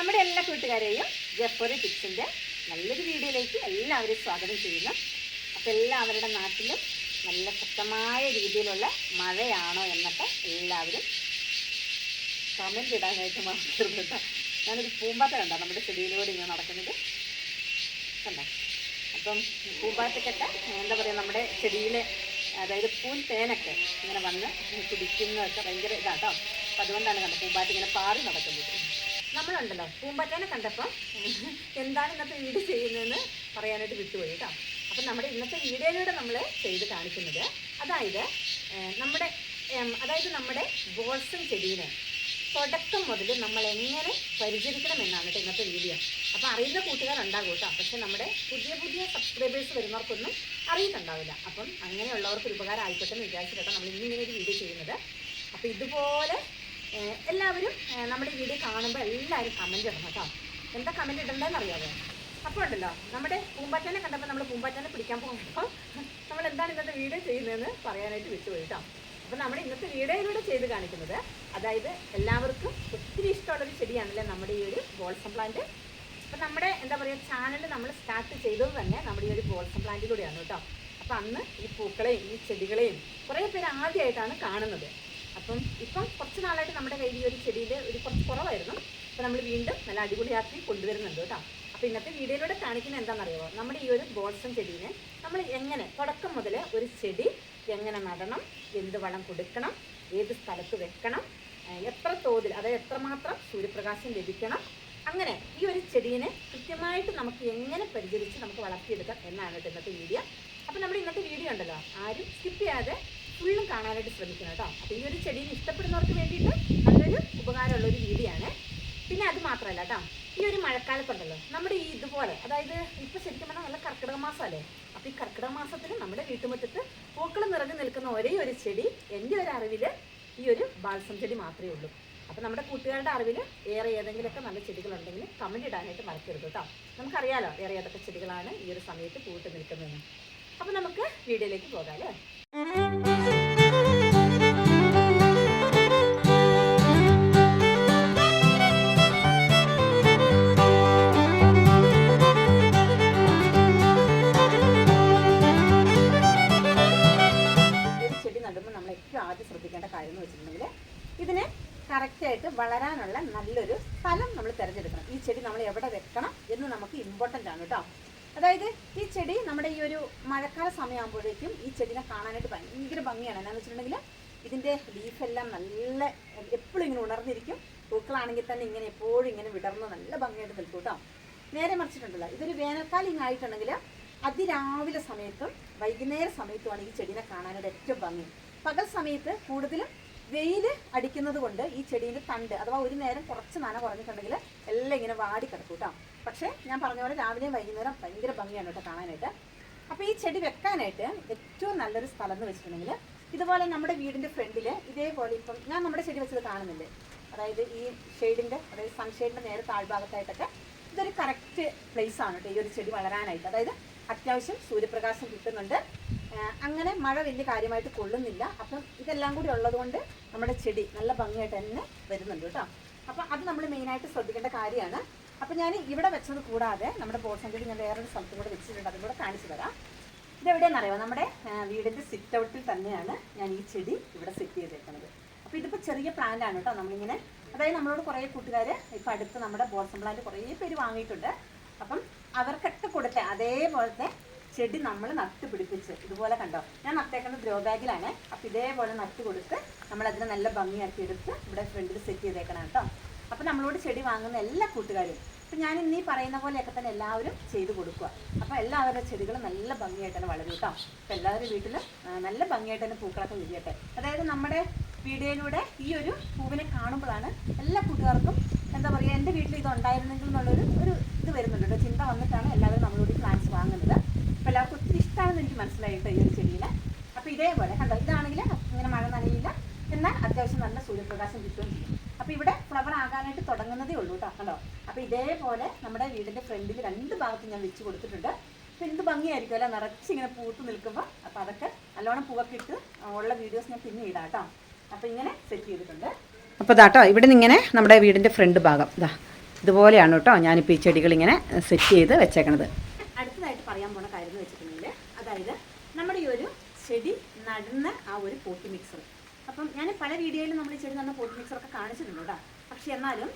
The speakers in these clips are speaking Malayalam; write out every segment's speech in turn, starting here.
നമ്മുടെ എല്ലാ കൂട്ടുകാരെയും ജപ്പോറി ടിപ്സിന്റെ നല്ലൊരു വീഡിയോയിലേക്ക് എല്ലാവരും സ്വാഗതം ചെയ്യുന്നു. അപ്പോൾ എല്ലാവരുടെ നാട്ടിലും നല്ല ശക്തമായ രീതിയിലുള്ള മഴയാണോ എന്നൊക്കെ എല്ലാവരും കമന്റ് ഇടാനായിട്ട് മറക്കരുത് കേട്ടോ. ഞാനൊരു പൂമ്പാറ്റ കണ്ടോ നമ്മുടെ ചെടിയിലൂടെ ഇങ്ങനെ നടക്കുന്നത്. കണ്ടോ? അപ്പം പൂമ്പാറ്റക്കൊക്കെ എന്താ പറയുക നമ്മുടെ ചെടിയിലെ അതായത് പൂൻ തേനൊക്കെ ഇങ്ങനെ വന്ന് കുടിക്കുന്നതൊക്കെ ഭയങ്കര ഇതാട്ടോ അപ്പം അതുകൊണ്ടാണ് കണ്ടത് പൂമ്പാറ്റ ഇങ്ങനെ പാറി നടക്കുന്നത്. നമ്മളുണ്ടല്ലോ. പൂമ്പാറ്റേനെ കണ്ടപ്പോൾ എന്താണ് ഇന്നത്തെ വീഡിയോ ചെയ്യുന്നതെന്ന് പറയാനായിട്ട് വിട്ടുപോയി കേട്ടോ. അപ്പം നമ്മുടെ ഇന്നത്തെ വീഡിയോയിലൂടെ നമ്മൾ ചെയ്ത് കാണിക്കുന്നത് അതായത് നമ്മുടെ അതായത് നമ്മുടെ ബോൾസം ചെടീനെ തുടക്കം മുതൽ നമ്മൾ എങ്ങനെ പരിചരിക്കണം എന്നാണ് ഇന്നത്തെ വീഡിയോ. അപ്പോൾ അറിയുന്ന കൂട്ടുകാരുണ്ടാകും കേട്ടോ. പക്ഷെ നമ്മുടെ പുതിയ പുതിയ സബ്സ്ക്രൈബേഴ്സ് വരുന്നവർക്കൊന്നും അറിയുന്നുണ്ടാവില്ല അപ്പം അങ്ങനെയുള്ളവർക്ക് ഒരു ഉപകാരം ആയിക്കോട്ടെ എന്ന് വിചാരിച്ചിട്ടാണ് നമ്മൾ ഇന്നിങ്ങനെ ഒരു വീഡിയോ ചെയ്യുന്നത്. അപ്പോൾ ഇതുപോലെ എല്ലാവരും നമ്മുടെ വീഡിയോ കാണുമ്പോൾ എല്ലാവരും കമന്റ് ഇടണം കേട്ടോ. എന്താ കമന്റ് ഇടേണ്ടതെന്ന് അറിയാമോ അപ്പോൾ ഉണ്ടല്ലോ നമ്മുടെ പൂമ്പാറ്റനെ കണ്ടപ്പോൾ നമ്മൾ പൂമ്പാറ്റനെ പിടിക്കാൻ പോകുമ്പോൾ നമ്മൾ എന്താണ് ഇന്നത്തെ വീഡിയോ ചെയ്യുന്നതെന്ന് പറയാനായിട്ട് വിട്ടുപോയി കേട്ടോ. അപ്പോൾ നമ്മൾ ഇന്നത്തെ വീഡിയോയിലൂടെ ചെയ്ത് കാണിക്കുന്നത് അതായത് എല്ലാവർക്കും ഒത്തിരി ഇഷ്ടമുള്ളൊരു ചെടിയാണല്ലേ നമ്മുടെ ഈ ഒരു ബോൾസം പ്ലാന്റ് അപ്പം നമ്മുടെ എന്താ പറയുക ചാനൽ നമ്മൾ സ്റ്റാർട്ട് ചെയ്തത് തന്നെ നമ്മുടെ ഈ ഒരു ബോൾസം പ്ലാന്റിലൂടെയാണ് കേട്ടോ. അപ്പം അന്ന് ഈ പൂക്കളെയും ഈ ചെടികളെയും കുറേ പേര് ആദ്യമായിട്ടാണ് കാണുന്നത്. അപ്പം ഇപ്പം കുറച്ച് നാളായിട്ട് നമ്മുടെ കയ്യിൽ ഈ ഒരു ചെടിയിൽ ഒരു കുറച്ച് കുറവായിരുന്നു. അപ്പം നമ്മൾ വീണ്ടും നല്ല അടിപൊളിയാക്കി കൊണ്ടുവരുന്നുണ്ട് കേട്ടോ. അപ്പോൾ ഇന്നത്തെ വീഡിയോയിലൂടെ കാണിക്കുന്നത് എന്താണെന്നറിയോ നമ്മുടെ ഈ ഒരു ബോൾസം ചെടീനെ നമ്മൾ എങ്ങനെ തുടക്കം മുതൽ ഒരു ചെടി എങ്ങനെ നടണം എന്ത് വളം കൊടുക്കണം ഏത് സ്ഥലത്ത് വെക്കണം എത്ര തോതിൽ അതായത് എത്രമാത്രം സൂര്യപ്രകാശം ലഭിക്കണം അങ്ങനെ ഈ ഒരു ചെടീനെ കൃത്യമായിട്ട് നമുക്ക് എങ്ങനെ പരിചരിച്ച് നമുക്ക് വളർത്തിയെടുക്കാം എന്നാണ് ഇന്നത്തെ വീഡിയോ. അപ്പോൾ നമ്മുടെ ഇന്നത്തെ വീഡിയോ ഉണ്ടല്ലോ ആരും സ്കിപ്പ് ചെയ്യാതെ ഫുള്ളും കാണാനായിട്ട് ശ്രമിക്കണം കേട്ടോ. അപ്പോൾ ഈ ഒരു ചെടീനെ ഇഷ്ടപ്പെടുന്നവർക്ക് വേണ്ടിയിട്ട് നല്ലൊരു ഉപകാരമുള്ള ഒരു രീതിയാണ്. പിന്നെ അത് മാത്രമല്ല കേട്ടോ ഈ ഒരു മഴക്കാലത്തുണ്ടല്ലോ നമ്മുടെ ഈ ഇതുപോലെ അതായത് ഇപ്പൊ ശരിക്കും പറഞ്ഞാൽ നല്ല കർക്കിടക മാസമല്ലേ? അപ്പൊ ഈ കർക്കിടക മാസത്തിൽ നമ്മുടെ വീട്ടുമുറ്റത്ത് പൂക്കൾ നിറഞ്ഞു നിൽക്കുന്ന ഒരേ ഒരു ചെടി എന്റെ ഒരു അറിവിൽ ഈ ഒരു ബാൽസം ചെടി മാത്രമേ ഉള്ളൂ. അപ്പൊ നമ്മുടെ കൂട്ടുകാരുടെ അറിവിൽ വേറെ ഏതെങ്കിലുമൊക്കെ നല്ല ചെടികളുണ്ടെങ്കിൽ കമന്റ് ഇടാനായിട്ട് മറക്കരുത് കേട്ടോ. നമുക്കറിയാലോ വേറെ ഏതൊക്കെ ചെടികളാണ് ഈ ഒരു സമയത്ത് പൂട്ട് നിൽക്കുന്നതെന്ന്. അപ്പൊ നമുക്ക് വീഡിയോയിലേക്ക് പോകാം അല്ലേ? കാര്യം എന്ന് വെച്ചിട്ടുണ്ടെങ്കിൽ ഇതിന് കറക്റ്റായിട്ട് വളരാനുള്ള നല്ലൊരു സ്ഥലം നമ്മൾ തിരഞ്ഞെടുക്കണം. ഈ ചെടി നമ്മൾ എവിടെ വെക്കണം എന്ന് നമുക്ക് ഇമ്പോർട്ടന്റ് ആണ് കേട്ടോ അതായത് ഈ ചെടി നമ്മുടെ ഈ ഒരു മഴക്കാല സമയമാകുമ്പോഴേക്കും ഈ ചെടിനെ കാണാനായിട്ട് ഭയങ്കര ഭംഗിയാണ്. എന്നാന്ന് വെച്ചിട്ടുണ്ടെങ്കിൽ ഇതിന്റെ ലീഫെല്ലാം നല്ല എപ്പോഴും ഇങ്ങനെ ഉണർന്നിരിക്കും. പൂക്കളാണെങ്കിൽ തന്നെ ഇങ്ങനെ എപ്പോഴും ഇങ്ങനെ വിടർന്ന് നല്ല ഭംഗിയായിട്ട് നിൽക്കും കേട്ടോ നേരെ മറിച്ചിട്ടുണ്ടല്ലോ ഇതൊരു വേനൽക്കാലം ഇങ്ങനെ ആയിട്ടുണ്ടെങ്കിൽ അതിരാവിലെ സമയത്തും വൈകുന്നേര സമയത്തുമാണ് ഈ ചെടിനെ കാണാനായിട്ട് ഏറ്റവും ഭംഗി. പകൽ സമയത്ത് കൂടുതലും വെയിൽ അടിക്കുന്നത് കൊണ്ട് ഈ ചെടീന്റെ തണ്ട് അഥവാ ഒരു നേരം കുറച്ച് നന കുറഞ്ഞിട്ടുണ്ടെങ്കിൽ എല്ലാം ഇങ്ങനെ വാടി കിടക്കും കേട്ടോ പക്ഷേ ഞാൻ പറഞ്ഞ പോലെ രാവിലെയും വൈകുന്നേരം ഭയങ്കര ഭംഗിയാണ് കേട്ടോ കാണാനായിട്ട്. അപ്പോൾ ഈ ചെടി വെക്കാനായിട്ട് ഏറ്റവും നല്ലൊരു സ്ഥലം എന്ന് വെച്ചിട്ടുണ്ടെങ്കിൽ ഇതുപോലെ നമ്മുടെ വീടിന്റെ ഫ്രണ്ടിൽ ഇതേപോലെ ഇപ്പം ഞാൻ നമ്മുടെ ചെടി വെച്ചത് കാണുന്നില്ലേ? അതായത് ഈ ഷെയ്ഡിന്റെ അതായത് സൺഷെയ്ഡിന്റെ നേരെ താഴ്ഭാഗത്തായിട്ടൊക്കെ ഇതൊരു കറക്റ്റ് പ്ലേസ് ആണ് കേട്ടോ ഈ ഒരു ചെടി വളരാനായിട്ട്. അതായത് അത്യാവശ്യം സൂര്യപ്രകാശം കിട്ടുന്നുണ്ട്. അങ്ങനെ മഴ വലിയ കാര്യമായിട്ട് കൊള്ളുന്നില്ല. അപ്പം ഇതെല്ലാം കൂടി ഉള്ളതുകൊണ്ട് നമ്മുടെ ചെടി നല്ല ഭംഗിയായിട്ട് തന്നെ വരുന്നുണ്ട് കേട്ടോ. അപ്പം അത് നമ്മൾ മെയിനായിട്ട് ശ്രദ്ധിക്കേണ്ട കാര്യമാണ്. അപ്പം ഞാൻ ഇവിടെ വെച്ചത് കൂടാതെ നമ്മുടെ പോർഷൻ ചെടി ഞാൻ വേറൊരു സ്ഥലത്തും കൂടെ വെച്ചിട്ടുണ്ട്. അതും കൂടെ കാണിച്ചു തരാം. ഇതെവിടെയാണെന്നറിയോ നമ്മുടെ വീടിന്റെ സിറ്റ് ഔട്ടിൽ തന്നെയാണ് ഞാൻ ഈ ചെടി ഇവിടെ സെറ്റ് ചെയ്തേക്കുന്നത്. അപ്പോൾ ഇതിപ്പോൾ ചെറിയ പ്ലാന്റ് ആണ് കേട്ടോ നമ്മളിങ്ങനെ. അതായത് നമ്മളോട് കുറേ കൂട്ടുകാർ ഇപ്പോൾ അടുത്ത് നമ്മുടെ ബോൾസം പ്ലാന്റ് കുറേ പേര് വാങ്ങിയിട്ടുണ്ട്. അപ്പം അവർക്കൊക്കെ കൊടുത്ത അതേപോലത്തെ ചെടി നമ്മൾ നട്ട് പിടിപ്പിച്ച് ഇതുപോലെ കണ്ടോ? ഞാൻ നട്ടേക്കുന്നത് ഗ്രോ ബാഗിലാണ്. അപ്പം ഇതേപോലെ നട്ട് കൊടുത്ത് നമ്മളതിനെ നല്ല ഭംഗിയാക്കി എടുത്ത് ഇവിടെ ഫ്രണ്ടിൽ സെറ്റ് ചെയ്തേക്കണം കേട്ടോ അപ്പം നമ്മളോട് ചെടി വാങ്ങുന്ന എല്ലാ കൂട്ടുകാരും ഇപ്പം ഞാൻ ഇന്നീ പറയുന്ന പോലെയൊക്കെ തന്നെ എല്ലാവരും ചെയ്ത് കൊടുക്കുക. അപ്പോൾ എല്ലാവരുടെ ചെടികൾ നല്ല ഭംഗിയായിട്ട് തന്നെ വളരും കേട്ടോ അപ്പോൾ എല്ലാവരുടെ വീട്ടിലും നല്ല ഭംഗിയായിട്ട് തന്നെ പൂക്കളൊക്കെ വിരിയട്ടെ. അതായത് നമ്മുടെ വീഡിയോയിലൂടെ ഈ ഒരു പൂവിനെ കാണുമ്പോഴാണ് എല്ലാ കൂട്ടുകാർക്കും എന്താ പറയുക എന്റെ വീട്ടിൽ ഇത് ഉണ്ടായിരുന്നെങ്കിൽ എന്നുള്ളൊരു ഒരു ഇത് വരുന്നുണ്ട് ചിന്ത വന്നിട്ടാണ് എല്ലാവരും നമ്മളോട് പ്ലാന്റ്സ് വാങ്ങുന്നത്. അപ്പോൾ ഇഷ്ടമാണെന്ന് എനിക്ക് മനസ്സിലായിട്ട് ഈ ഒരു ചെടിയിൽ അപ്പോൾ ഇതേപോലെ കണ്ടോ ഇതാണെങ്കിൽ ഇങ്ങനെ മഴ നനയില്ല എന്നാൽ അത്യാവശ്യം നല്ല സൂര്യപ്രകാശം കിട്ടുകയും ചെയ്യും. അപ്പോൾ ഇവിടെ ഫ്ലവർ ആകാനായിട്ട് തുടങ്ങുന്നതേ ഉള്ളൂ കേട്ടോ കണ്ടോ? അപ്പോൾ ഇതേപോലെ നമ്മുടെ വീടിന്റെ ഫ്രണ്ടിൽ രണ്ട് ഭാഗത്ത് ഞാൻ വെച്ച് കൊടുത്തിട്ടുണ്ട്. അപ്പോൾ എന്ത് ഭംഗിയായിരിക്കും അല്ല? നിറച്ചിങ്ങനെ പൂത്ത് നിൽക്കുമ്പോൾ അപ്പോൾ അതൊക്കെ നല്ലോണം പൂവൊക്കെ ഇട്ട് ഉള്ള വീഡിയോസ് ഞാൻ പിന്നെ ഇടാം കേട്ടോ. അപ്പോൾ ഇങ്ങനെ സെറ്റ് ചെയ്തിട്ടുണ്ട്. അപ്പോൾ ഇതാട്ടോ ഇവിടെ നിന്ന് ഇങ്ങനെ നമ്മുടെ വീടിന്റെ ഫ്രണ്ട് ഭാഗം. ഇതാ ഇതുപോലെയാണ് കേട്ടോ ഞാനിപ്പോൾ ഈ ചെടികൾ ഇങ്ങനെ സെറ്റ് ചെയ്ത് വെച്ചേക്കണത് അടുത്തതായിട്ട് പറയാൻ പോണ കാര്യം എന്ന് വെച്ചിട്ടുണ്ടെങ്കിൽ അതായത് നമ്മുടെ ഈ ഒരു ചെടി നടുന്ന ആ ഒരു പോട്ട് മിക്സർ അപ്പം ഞാൻ പല വീഡിയോയിലും നമ്മൾ ചെടി നടുന്ന പോട്ട് മിക്സറൊക്കെ കാണിച്ചിട്ടുണ്ട് കേട്ടോ. പക്ഷെ എന്നാലും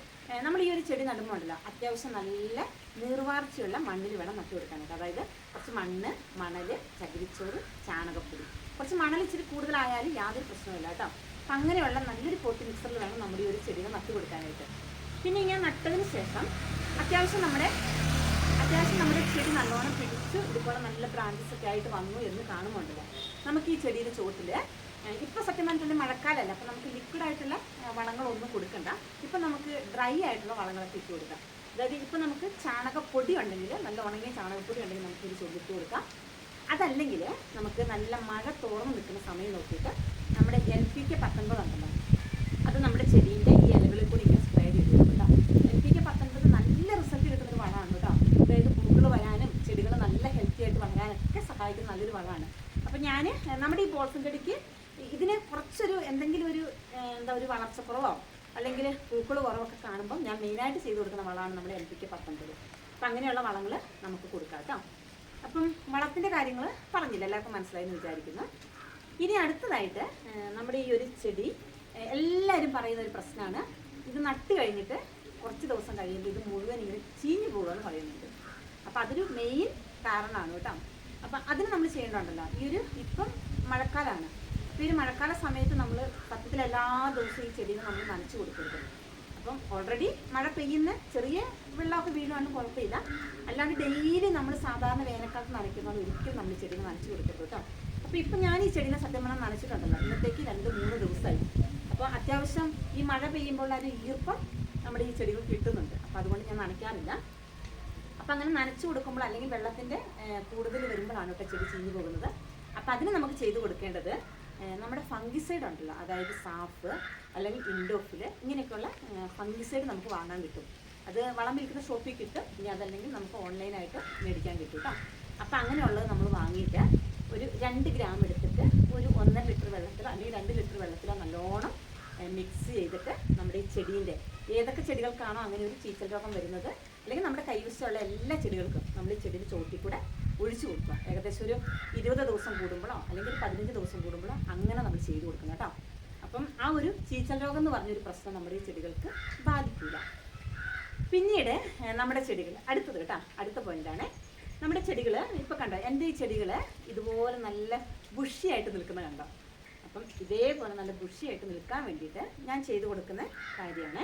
നമ്മൾ ഈ ഒരു ചെടി നടുമ്പോൾ ഉണ്ടല്ലോ അത്യാവശ്യം നല്ല നീർവാർച്ചയുള്ള മണ്ണിൽ വേണം നട്ടു കൊടുക്കാനായിട്ട് അതായത് കുറച്ച് മണ്ണ് മണൽ ചകിരിച്ചോറ് ചാണകപ്പൊടി. കുറച്ച് മണൽ ഇച്ചിരി കൂടുതലായാലും യാതൊരു പ്രശ്നമില്ല കേട്ടോ. അപ്പം അങ്ങനെയുള്ള നല്ലൊരു പോട്ടി മിക്സറിൽ വേണം നമ്മുടെ ഈ ഒരു ചെടികൾ നട്ടു കൊടുക്കാനായിട്ട്. പിന്നെ ഇങ്ങനെ നട്ടതിന് ശേഷം അത്യാവശ്യം നമ്മുടെ അത്യാവശ്യം നമ്മുടെ ചെടി നല്ലോണം പിടിച്ചു ഇതുപോലെ നല്ല ബ്രാഞ്ചസ് ഒക്കെ ആയിട്ട് വന്നു എന്ന് കാണുന്നുണ്ടല്ലോ? നമുക്ക് ഈ ചെടിയുടെ ചോട്ടിൽ ഇപ്പൊ സത്യം പറഞ്ഞിട്ടുണ്ടെങ്കിൽ മഴക്കാലമല്ല അപ്പൊ നമുക്ക് ലിക്വിഡ് ആയിട്ടുള്ള വളങ്ങളൊന്നും കൊടുക്കണ്ട. ഇപ്പൊ നമുക്ക് ഡ്രൈ ആയിട്ടുള്ള വളങ്ങളൊക്കെ ഇട്ട് കൊടുക്കാം. അതായത് ഇപ്പൊ നമുക്ക് ചാണകപ്പൊടി ഉണ്ടെങ്കിൽ നല്ല ഉണങ്ങിയ ചാണകപ്പൊടി ഉണ്ടെങ്കിൽ നമുക്ക് ഇത് ചൊല്ലിട്ട് കൊടുക്കാം. അതല്ലെങ്കിൽ നമുക്ക് നല്ല മഴ തോർന്ന് നിൽക്കുന്ന സമയം നോക്കിയിട്ട് നമ്മുടെ എൽ പി കെ പത്തൊൻപത് ഉണ്ടല്ലോ അത് നമ്മുടെ ചെടീന്റെ ഈ ഇലകളിൽ കൂടി ഇങ്ങനെ സ്പ്രേ ചെയ്ത് കൊടുക്കാം എൻ പി കെ പത്തൊൻപത് നല്ല റിസൾട്ട് കിട്ടുന്ന ഒരു വളമാണ് കേട്ടോ അതായത് പൂക്കൾ വരാനും ചെടികൾ നല്ല ഹെൽത്തി ആയിട്ട് വളരാനൊക്കെ സഹായിക്കുന്ന നല്ലൊരു വളമാണ് അപ്പം ഞാൻ നമ്മുടെ ഈ ബോൾസും കടിക്ക് ഇതിന് കുറച്ചൊരു എന്തെങ്കിലും ഒരു എന്താ ഒരു വളർച്ചക്കുറവോ അല്ലെങ്കിൽ പൂക്കൾ കുറവൊക്കെ കാണുമ്പോൾ ഞാൻ മെയിനായിട്ട് ചെയ്ത് കൊടുക്കുന്ന വളമാണ് നമ്മുടെ എൽ പി കെ പത്തൊൻപത്. അപ്പം അങ്ങനെയുള്ള വളങ്ങൾ നമുക്ക് കൊടുക്കാം കേട്ടോ അപ്പം വളത്തിന്റെ കാര്യങ്ങൾ പറഞ്ഞില്ല എല്ലാവർക്കും മനസ്സിലായി എന്ന് വിചാരിക്കുന്നു. ഇനി അടുത്തതായിട്ട് നമ്മുടെ ഈ ഒരു ചെടി എല്ലാവരും പറയുന്ന ഒരു പ്രശ്നമാണ്. ഇത് നട്ട് കഴിഞ്ഞിട്ട് കുറച്ച് ദിവസം കഴിയുമ്പോൾ ഇത് മുഴുവൻ ഇങ്ങനെ ചീഞ്ഞു പോകുമെന്ന് പറയുന്നുണ്ട്. അപ്പം അതൊരു മെയിൻ കാരണമാണ് കേട്ടോ അപ്പം അതിന് നമ്മൾ ചെയ്യേണ്ടതുണ്ടല്ലോ. ഈ ഒരു ഇപ്പം മഴക്കാലമാണ് ഈ ഒരു മഴക്കാല സമയത്ത് നമ്മൾ സത്യത്തിൽ എല്ലാ ദിവസവും ഈ ചെടികൾ നമ്മൾ നനച്ചു കൊടുക്കരുത്. അപ്പം ഓൾറെഡി മഴ പെയ്യുന്ന ചെറിയ വെള്ളമൊക്കെ വീഴുവാണ് കുഴപ്പമില്ല. അല്ലാണ്ട് ഡെയിലി നമ്മൾ സാധാരണ വേനൽക്കാലത്ത് നനയ്ക്കുന്നത് ഒരിക്കലും നമ്മൾ ചെടികൾ നനച്ചു കൊടുക്കരുത് കേട്ടോ. അപ്പോൾ ഇപ്പം ഞാൻ ഈ ചെടീനെ സത്യം പറഞ്ഞാൽ നനച്ചിട്ടുണ്ടല്ലോ. ഇന്നത്തേക്ക് രണ്ട് മൂന്ന് ദിവസമായി അപ്പോൾ അത്യാവശ്യം ഈ മഴ പെയ്യുമ്പോൾ ഒരു ഈർപ്പം നമ്മുടെ ഈ ചെടികൾ കിട്ടുന്നുണ്ട്. അപ്പോൾ അതുകൊണ്ട് ഞാൻ നനയ്ക്കാറില്ല. അപ്പം അങ്ങനെ നനച്ചു കൊടുക്കുമ്പോൾ അല്ലെങ്കിൽ വെള്ളത്തിന്റെ കൂടുതൽ വരുമ്പോഴാണ് കേട്ടോ ചെടി ചീഞ്ഞു പോകുന്നത്. അപ്പം അതിന് നമുക്ക് ചെയ്തു കൊടുക്കേണ്ടത് നമ്മുടെ ഫംഗിസൈഡ് ഉണ്ടല്ലോ അതായത് സാഫ് അല്ലെങ്കിൽ ഇൻഡോഫിൽ ഇങ്ങനെയൊക്കെയുള്ള ഫംഗിസൈഡ് നമുക്ക് വാങ്ങാൻ കിട്ടും. അത് വളം വിൽക്കുന്ന ഷോപ്പിൽ കിട്ടും ഇനി അതല്ലെങ്കിൽ നമുക്ക് ഓൺലൈനായിട്ട് മേടിക്കാൻ കിട്ടും കേട്ടോ അപ്പം അങ്ങനെയുള്ളത് നമ്മൾ വാങ്ങിയിട്ട് ഒരു രണ്ട് ഗ്രാം എടുത്തിട്ട് ഒരു ഒന്നര ലിറ്റർ വെള്ളത്തിലോ അല്ലെങ്കിൽ രണ്ട് ലിറ്റർ വെള്ളത്തിലോ നല്ലോണം മിക്സ് ചെയ്തിട്ട് നമ്മുടെ ഈ ചെടീന്റെ ഏതൊക്കെ ചെടികൾക്കാണോ അങ്ങനെ ഒരു ചീച്ചൽ രോഗം വരുന്നത് അല്ലെങ്കിൽ നമ്മുടെ കൈവശമുള്ള എല്ലാ ചെടികൾക്കും നമ്മൾ ഈ ചെടിയുടെ ചോട്ടിൽ കൂടെ ഒഴിച്ചു കൊടുക്കുക. ഏകദേശം ഒരു ഇരുപത് ദിവസം കൂടുമ്പോഴോ അല്ലെങ്കിൽ പതിനഞ്ച് ദിവസം കൂടുമ്പോഴോ അങ്ങനെ നമ്മൾ ചെയ്തു കൊടുക്കണം കേട്ടോ. അപ്പം ആ ഒരു ചീച്ചൽ രോഗം എന്ന് പറഞ്ഞൊരു പ്രശ്നം നമ്മുടെ ഈ ചെടികൾക്ക് ബാധിക്കില്ല. പിന്നീട് നമ്മുടെ ചെടികൾ. അടുത്തത് കേട്ടോ. അടുത്ത പോയിന്റാണ് നമ്മുടെ ചെടികൾ ഇപ്പോൾ കണ്ടോ എന്റെ ഈ ചെടികൾ ഇതുപോലെ നല്ല ബുഷിയായിട്ട് നിൽക്കുന്ന കണ്ടോ? അപ്പം ഇതേപോലെ നല്ല ബുഷിയായിട്ട് നിൽക്കാൻ വേണ്ടിയിട്ട് ഞാൻ ചെയ്തു കൊടുക്കുന്ന കാര്യമാണ്.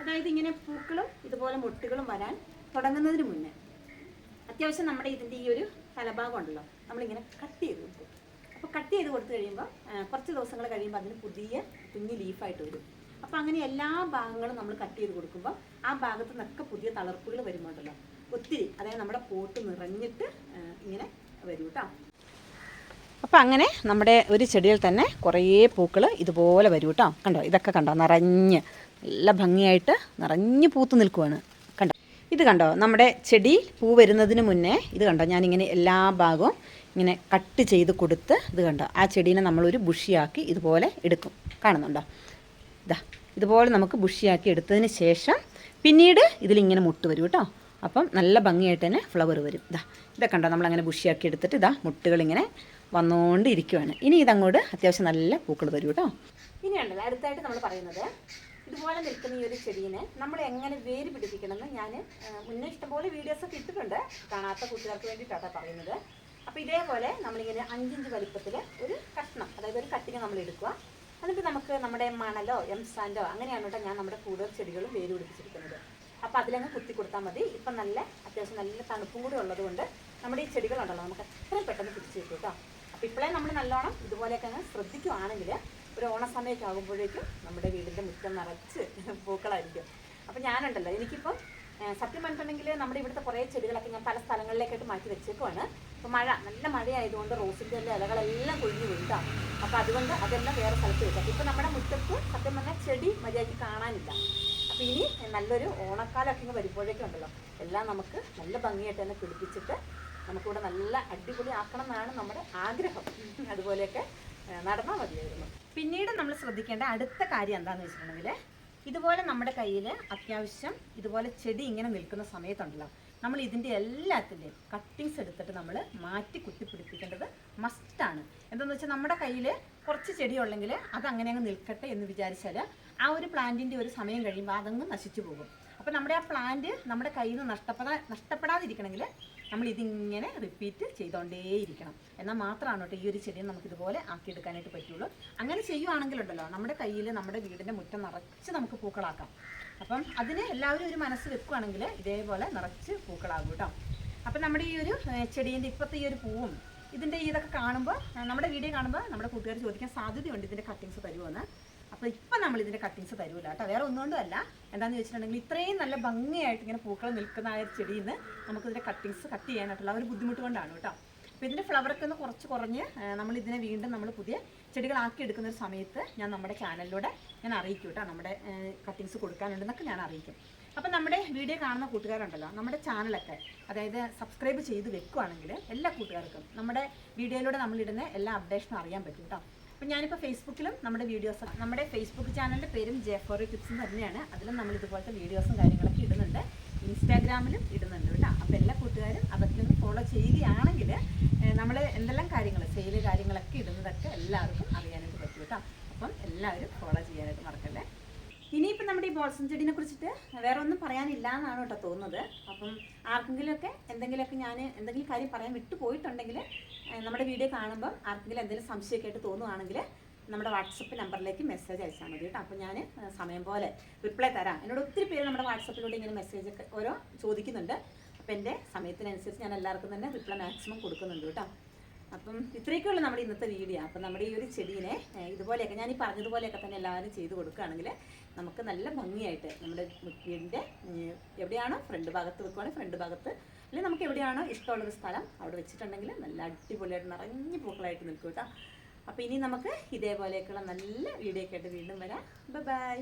അതായത് ഇങ്ങനെ പൂക്കളും ഇതുപോലെ മുട്ടുകളും വരാൻ തുടങ്ങുന്നതിന് മുന്നേ അത്യാവശ്യം നമ്മുടെ ഇതിന്റെ ഈ ഒരു തലഭാഗം ഉണ്ടല്ലോ നമ്മളിങ്ങനെ കട്ട് ചെയ്ത് കൊടുക്കും. അപ്പോൾ കട്ട് ചെയ്ത് കൊടുത്തു കഴിയുമ്പോൾ കുറച്ച് ദിവസങ്ങൾ കഴിയുമ്പോൾ അതിന് പുതിയ കുഞ്ഞ് ലീഫായിട്ട് വരും. അപ്പോൾ അങ്ങനെ എല്ലാ ഭാഗങ്ങളും നമ്മൾ കട്ട് ചെയ്ത് കൊടുക്കുമ്പോൾ ആ ഭാഗത്ത് നിന്നൊക്കെ പുതിയ തളർപ്പുകൾ വരുമ്പോണ്ടല്ലോ ഒത്തിരി അതായത് നമ്മുടെ പോട്ട് നിറഞ്ഞിട്ട് ഇങ്ങനെ വരും കേട്ടോ അപ്പം അങ്ങനെ നമ്മുടെ ഒരു ചെടിയിൽ തന്നെ കുറേ പൂക്കൾ ഇതുപോലെ വരും കേട്ടോ കണ്ടോ? ഇതൊക്കെ കണ്ടോ? നിറഞ്ഞ് നല്ല ഭംഗിയായിട്ട് നിറഞ്ഞു പൂത്ത് നിൽക്കുവാണ്. കണ്ടോ? ഇത് കണ്ടോ? നമ്മുടെ ചെടി പൂ വരുന്നതിന് മുന്നേ ഇത് കണ്ടോ? ഞാനിങ്ങനെ എല്ലാ ഭാഗവും ഇങ്ങനെ കട്ട് ചെയ്ത് കൊടുത്ത് ഇത് കണ്ടോ? ആ ചെടീനെ നമ്മളൊരു ബുഷിയാക്കി ഇതുപോലെ എടുക്കും. കാണുന്നുണ്ടോ? ഇതാ ഇതുപോലെ നമുക്ക് ബുഷിയാക്കി എടുത്തതിന് ശേഷം പിന്നീട് ഇതിലിങ്ങനെ മുട്ട് വരും കേട്ടോ. അപ്പം നല്ല ഭംഗിയായിട്ട് തന്നെ ഫ്ലവർ വരും. ഇതാ ഇതൊക്കെ കണ്ടോ? നമ്മളങ്ങനെ ബുഷിയാക്കി എടുത്തിട്ട് ഇതാ മുട്ടുകളിങ്ങനെ വന്നുകൊണ്ട് ഇരിക്കുവാണ് ഇനി ഇതങ്ങോട്ട് അത്യാവശ്യം നല്ല പൂക്കൾ വരും കേട്ടോ. ഇനി ഉണ്ടല്ലോ അടുത്തായിട്ട് നമ്മൾ പറയുന്നത് ഇതുപോലെ നിൽക്കുന്ന ഈ ഒരു ചെടീനെ നമ്മൾ എങ്ങനെ വേര് പിടിപ്പിക്കണമെന്ന് ഞാൻ മുന്നേ ഇഷ്ടംപോലെ വീഡിയോസൊക്കെ ഇട്ടിട്ടുണ്ട്. കാണാത്ത കൂട്ടുകാർക്ക് വേണ്ടിയിട്ടാണ് പറയുന്നത്. അപ്പോൾ ഇതേപോലെ നമ്മളിങ്ങനെ അഞ്ചിഞ്ച് വലിപ്പത്തിൽ ഒരു കഷ്ണം അതായത് ഒരു കട്ടിങ് നമ്മൾ എടുക്കുക. എന്നിട്ട് നമുക്ക് നമ്മുടെ മണലോ എം സാൻഡോ അങ്ങനെയാണ് കേട്ടോ ഞാൻ നമ്മുടെ കൂടുതൽ ചെടികളും വേര് പിടിപ്പിച്ചിരിക്കുന്നത്. അപ്പോൾ അതിലങ്ങ് കുത്തി കൊടുത്താൽ മതി. ഇപ്പം നല്ല അത്യാവശ്യം നല്ല തണുപ്പും കൂടി ഉള്ളതുകൊണ്ട് നമ്മുടെ ഈ ചെടികളുണ്ടല്ലോ നമുക്ക് അത്രയും പെട്ടെന്ന് പിടിച്ചു കിട്ടും കേട്ടോ. അപ്പോൾ ഇപ്പോഴേ നമ്മൾ നല്ലോണം ഇതുപോലെയൊക്കെ അങ്ങ് ശ്രദ്ധിക്കുവാണെങ്കിൽ ഒരു ഓണസമയമൊക്കെ ആകുമ്പോഴേക്കും നമ്മുടെ വീടിന്റെ മുറ്റം നിറച്ച് പൂക്കളായിരിക്കും. അപ്പം ഞാനുണ്ടല്ലോ എനിക്കിപ്പം സത്യം പറഞ്ഞിട്ടുണ്ടെങ്കിൽ നമ്മുടെ ഇവിടുത്തെ കുറേ ചെടികളൊക്കെ ഞാൻ പല സ്ഥലങ്ങളിലേക്കായിട്ട് മാറ്റി വെച്ചേക്കുവാണ്. അപ്പോൾ മഴ നല്ല മഴയായതുകൊണ്ട് റോസിന്റെ എല്ലാ ഇലകളെല്ലാം കൊഴിഞ്ഞു വീഴ്ത്താം അപ്പോൾ അതുകൊണ്ട് അതെല്ലാം വേറെ സ്ഥലത്ത് വെക്കാം ഇപ്പം നമ്മുടെ മുറ്റത്ത് സത്യം പറഞ്ഞാൽ ചെടി മര്യാദയ്ക്ക് കാണാനില്ല. അപ്പോൾ ഇനി നല്ലൊരു ഓണക്കാലമൊക്കെ ഇങ്ങനെ വരുമ്പോഴേക്കും ഉണ്ടല്ലോ എല്ലാം നമുക്ക് നല്ല ഭംഗിയായിട്ട് തന്നെ പിടിപ്പിച്ചിട്ട് നമുക്കിവിടെ നല്ല അടിപൊളി ആക്കണം എന്നാണ് നമ്മുടെ ആഗ്രഹം. അതുപോലെയൊക്കെ നടന്നാൽ മതിയായിരുന്നു. പിന്നീട് നമ്മൾ ശ്രദ്ധിക്കേണ്ട അടുത്ത കാര്യം എന്താണെന്ന് വെച്ചിട്ടുണ്ടെങ്കിൽ ഇതുപോലെ നമ്മുടെ കയ്യിൽ അത്യാവശ്യം ഇതുപോലെ ചെടി ഇങ്ങനെ നിൽക്കുന്ന സമയത്തുണ്ടല്ലോ. നമ്മൾ ഇതിന്റെ എല്ലാത്തിന്റെയും കട്ടിങ്സ് എടുത്തിട്ട് നമ്മൾ മാറ്റി കുത്തിപ്പിടിപ്പിക്കേണ്ടത് മസ്റ്റാണ് എന്താണെന്ന് വെച്ചാൽ നമ്മുടെ കയ്യിൽ കുറച്ച് ചെടി ഉള്ളെങ്കിൽ അത് അങ്ങനെ അങ്ങ് നിൽക്കട്ടെ എന്ന് വിചാരിച്ചാൽ ആ ഒരു പ്ലാന്റിന്റെ ഒരു സമയം കഴിയുമ്പോൾ അതങ്ങ് നശിച്ചു പോകും. അപ്പോൾ നമ്മുടെ ആ പ്ലാന്റ് നമ്മുടെ കയ്യിൽ നിന്ന് നഷ്ടപ്പെടാ നഷ്ടപ്പെടാതിരിക്കണമെങ്കിൽ നമ്മൾ ഇതിങ്ങനെ റിപ്പീറ്റ് ചെയ്തുകൊണ്ടേയിരിക്കണം എന്നാൽ മാത്രമാണ് കേട്ടോ ഈ ഒരു ചെടിയെ നമുക്ക് ഇതുപോലെ ആക്കിയെടുക്കാനായിട്ട് പറ്റുള്ളൂ. അങ്ങനെ ചെയ്യുവാണെങ്കിലുണ്ടല്ലോ നമ്മുടെ കയ്യിൽ നമ്മുടെ വീടിന്റെ മുറ്റം നിറച്ച് നമുക്ക് പൂക്കളാക്കാം. അപ്പം അതിന് എല്ലാവരും ഒരു മനസ്സ് വെക്കുകയാണെങ്കിൽ ഇതേപോലെ നിറച്ച് പൂക്കളാകും കേട്ടോ. അപ്പം നമ്മുടെ ഈ ഒരു ചെടീന്റെ ഇപ്പോഴത്തെ ഈ ഒരു പൂവും ഇതിന്റെ ഇതൊക്കെ കാണുമ്പോൾ നമ്മുടെ വീഡിയോ കാണുമ്പോൾ നമ്മുടെ കൂട്ടുകാർ ചോദിക്കാൻ സാധ്യതയുണ്ട് ഇതിന്റെ കട്ടിങ്സ് തരുമെന്ന് അപ്പോൾ ഇപ്പം നമ്മൾ ഇതിന്റെ കട്ടിങ്സ് തരൂല കേട്ടോ. വേറെ ഒന്നുകൊണ്ടും അല്ല എന്താണെന്ന് ചോദിച്ചിട്ടുണ്ടെങ്കിൽ ഇത്രയും നല്ല ഭംഗിയായിട്ട് ഇങ്ങനെ പൂക്കൾ നിൽക്കുന്ന ആ ഒരു ചെടിയിൽ നിന്ന് നമുക്കിതിന്റെ കട്ടിങ്സ് കട്ട് ചെയ്യാനായിട്ടുള്ള ഒരു ബുദ്ധിമുട്ട് കൊണ്ടാണ് കേട്ടോ. അപ്പോൾ ഇതിന്റെ ഫ്ലവറൊക്കെ ഒന്ന് കുറച്ച് കുറഞ്ഞ് നമ്മൾ ഇതിനെ വീണ്ടും നമ്മൾ പുതിയ ചെടികളാക്കി എടുക്കുന്ന ഒരു സമയത്ത് ഞാൻ നമ്മുടെ ചാനലിലൂടെ ഞാൻ അറിയിക്കും കേട്ടോ. നമ്മുടെ കട്ടിങ്സ് കൊടുക്കാനുണ്ടെന്നൊക്കെ ഞാൻ അറിയിക്കും. അപ്പം നമ്മുടെ വീഡിയോ കാണുന്ന കൂട്ടുകാരുണ്ടല്ലോ നമ്മുടെ ചാനലൊക്കെ അതായത് സബ്സ്ക്രൈബ് ചെയ്ത് വെക്കുവാണെങ്കിൽ എല്ലാ കൂട്ടുകാർക്കും നമ്മുടെ വീഡിയോയിലൂടെ നമ്മളിടുന്ന എല്ലാ അപ്ഡേഷനും അറിയാൻ പറ്റും കേട്ടോ. അപ്പം ഞാനിപ്പോൾ ഫേസ്ബുക്കിലും നമ്മുടെ വീഡിയോസ് നമ്മുടെ ഫേസ്ബുക്ക് ചാനലിന്റെ പേരും ജെഫോറി ടിപ്സ് തന്നെയാണ്. അതിലും നമ്മൾ ഇതുപോലത്തെ വീഡിയോസും കാര്യങ്ങളൊക്കെ ഇടുന്നുണ്ട്. ഇൻസ്റ്റാഗ്രാമിലും ഇടുന്നുണ്ട് കേട്ടോ. അപ്പോൾ എല്ലാ കൂട്ടുകാരും അതൊക്കെ ഒന്ന് ഫോളോ ചെയ്യുകയാണെങ്കിൽ നമ്മൾ എന്തെല്ലാം കാര്യങ്ങൾ സെയിൽ കാര്യങ്ങളൊക്കെ ഇടുന്നതൊക്കെ എല്ലാവർക്കും അറിയാനായിട്ട് പറ്റും കേട്ടോ. അപ്പം എല്ലാവരും ഫോളോ ചെയ്യാനായിട്ട് മറക്കല്ലേ? നമ്മുടെ ഈ ബോൾസം ചെടീനെ കുറിച്ചിട്ട് വേറെ ഒന്നും പറയാനില്ല എന്നാണ് കേട്ടോ തോന്നുന്നത്. അപ്പം ആർക്കെങ്കിലുമൊക്കെ എന്തെങ്കിലുമൊക്കെ ഞാൻ എന്തെങ്കിലും കാര്യം പറയാൻ വിട്ടു പോയിട്ടുണ്ടെങ്കിൽ നമ്മുടെ വീഡിയോ കാണുമ്പോൾ ആർക്കെങ്കിലും എന്തെങ്കിലും സംശയമൊക്കെ ആയിട്ട് തോന്നുവാണെങ്കിൽ നമ്മുടെ വാട്സപ്പ് നമ്പറിലേക്ക് മെസ്സേജ് അയച്ചാൽ മതി കേട്ടോ. അപ്പോൾ ഞാൻ സമയം പോലെ റിപ്ലൈ തരാം. എന്നോട് ഒത്തിരി പേര് നമ്മുടെ വാട്സപ്പിലൂടെ ഇങ്ങനെ മെസ്സേജ് ഒക്കെ ഓരോ ചോദിക്കുന്നുണ്ട്. അപ്പോൾ എന്റെ സമയത്തിനനുസരിച്ച് ഞാൻ എല്ലാവർക്കും തന്നെ റിപ്ലൈ മാക്സിമം കൊടുക്കുന്നുണ്ട് കേട്ടോ. അപ്പം ഇത്രയൊക്കെ ഉള്ളൂ നമ്മുടെ ഇന്നത്തെ വീഡിയോ. അപ്പം നമ്മുടെ ഈ ഒരു ചെടീനെ ഇതുപോലെയൊക്കെ ഞാൻ ഈ പറഞ്ഞതുപോലെയൊക്കെ തന്നെ എല്ലാവരും ചെയ്ത് കൊടുക്കുകയാണെങ്കിൽ നമുക്ക് നല്ല ഭംഗിയായിട്ട് നമ്മുടെ വീടിന്റെ എവിടെയാണോ ഫ്രണ്ട് ഭാഗത്ത് വെക്കുവാണെങ്കിൽ ഫ്രണ്ട് ഭാഗത്ത് അല്ലെങ്കിൽ നമുക്ക് എവിടെയാണോ ഇഷ്ടമുള്ളൊരു സ്ഥലം അവിടെ വെച്ചിട്ടുണ്ടെങ്കിൽ നല്ല അടിപൊളിയായിട്ട് നിറഞ്ഞ് പൂക്കളായിട്ട് നിൽക്കും കേട്ടോ. അപ്പോൾ ഇനി നമുക്ക് ഇതേപോലെയൊക്കെയുള്ള നല്ല വീഡിയോ ഒക്കെ ആയിട്ട് വീണ്ടും വരാം. ബൈ.